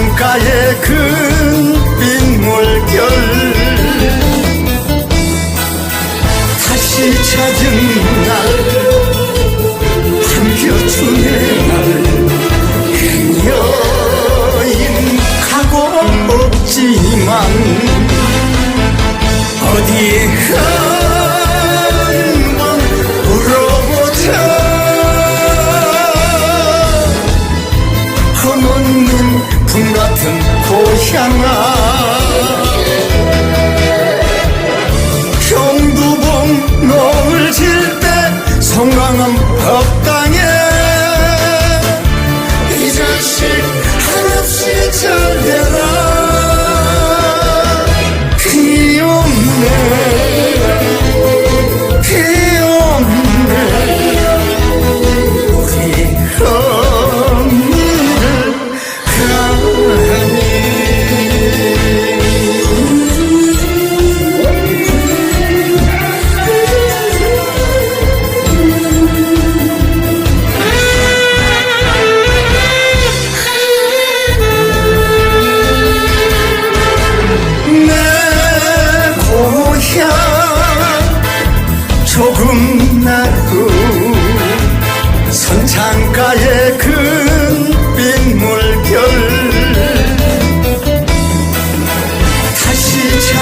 창가의 큰빈 물결. 다시 찾은 날 삼겨주네 날 여인 각오 없지만 어디에 가 canım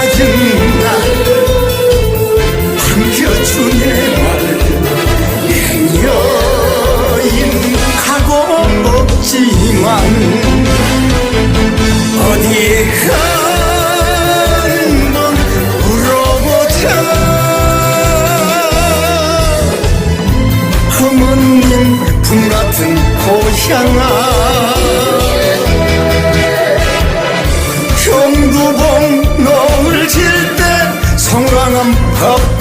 하지만 삼켜준 내말 여인 가고 없지만 어디에 한번 울어보자 어머님 품 같은 고향아 경두봉 Oh.